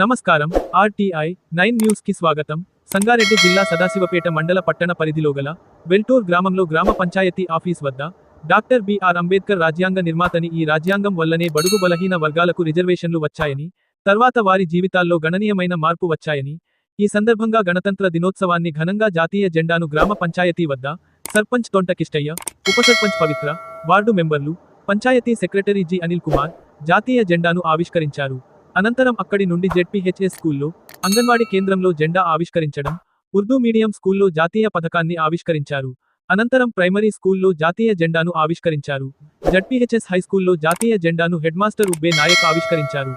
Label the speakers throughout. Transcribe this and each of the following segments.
Speaker 1: నమస్కారం. RTI nine న్యూస్కి స్వాగతం. సంగారెడ్డి జిల్లా సదాశివపేట మండల పట్టణ పరిధిలో గల వెల్టూర్ గ్రామంలో గ్రామ పంచాయతీ ఆఫీస్ వద్ద డాక్టర్ బిఆర్ అంబేద్కర్ రాజ్యాంగ నిర్మాతని ఈ రాజ్యాంగం వల్లనే బడుగు బలహీన వర్గాలకు రిజర్వేషన్లు వచ్చాయని తర్వాత వారి జీవితాల్లో గణనీయమైన మార్పు వచ్చాయని ఈ సందర్భంగా గణతంత్ర దినోత్సవాన్ని ఘనంగా జాతీయ జెండాను గ్రామ పంచాయతీ వద్ద సర్పంచ్ తొంట కిష్టయ్య ఉప సర్పంచ్ పవిత్ర వార్డు మెంబర్లు పంచాయతీ సెక్రటరీ జి. అనిల్ కుమార్ జాతీయ జెండాను ఆవిష్కరించారు. అనంతరం అక్కడి నుండి జెడ్పీహెచ్ఏ స్కూల్లో అంగన్వాడీ కేంద్రంలో జెండా ఆవిష్కరించడం ఉర్దూ మీడియం స్కూల్లో జాతీయ పథకాన్ని ఆవిష్కరించారు. అనంతరం ప్రైమరీ స్కూల్లో జాతీయ జెండాను ఆవిష్కరించారు. జడ్పీహెచ్ఎస్ హై స్కూల్లో జాతీయ జెండాను హెడ్మాస్టర్ ఉబ్బే నాయక్ ఆవిష్కరించారు.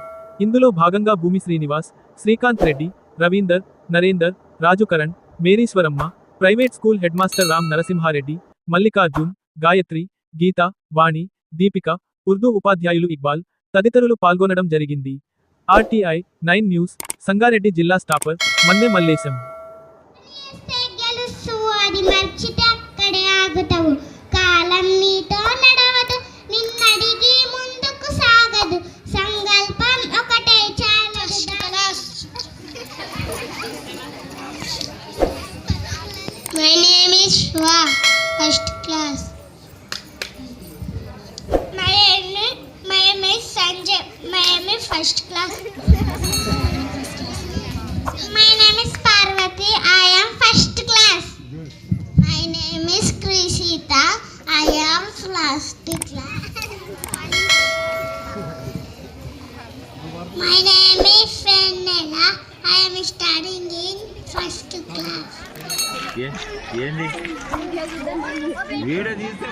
Speaker 1: ఇందులో భాగంగా Bhumi Srinivas Srikanth Reddy Ravinder Narender Rajukaran Mareeswaramma private school headmaster Ram Narasimha Reddy Mallikarjun Gayatri Geetha Vani Deepika Urdu ఉపాధ్యాయులు ఇక్బాల్ తదితరులు పాల్గొనడం జరిగింది. ఆర్టీఐ నైన్ న్యూస్ సంగారెడ్డి జిల్లా స్టాపర్ మన్నె మల్లేశం.
Speaker 2: కాలం నీతో నడవదు నిన్నడిగి ముందుకు సాగదు. సంకల్పం ఒకటే చాలదు my name is శ్వా first class. My my name is Sanjay. My first class My name is Parvati. I am first class. My name is Krishita. I am first class. My name is Fenella. I am studying in first class.
Speaker 3: ఏ- ఏంది video తీస్తే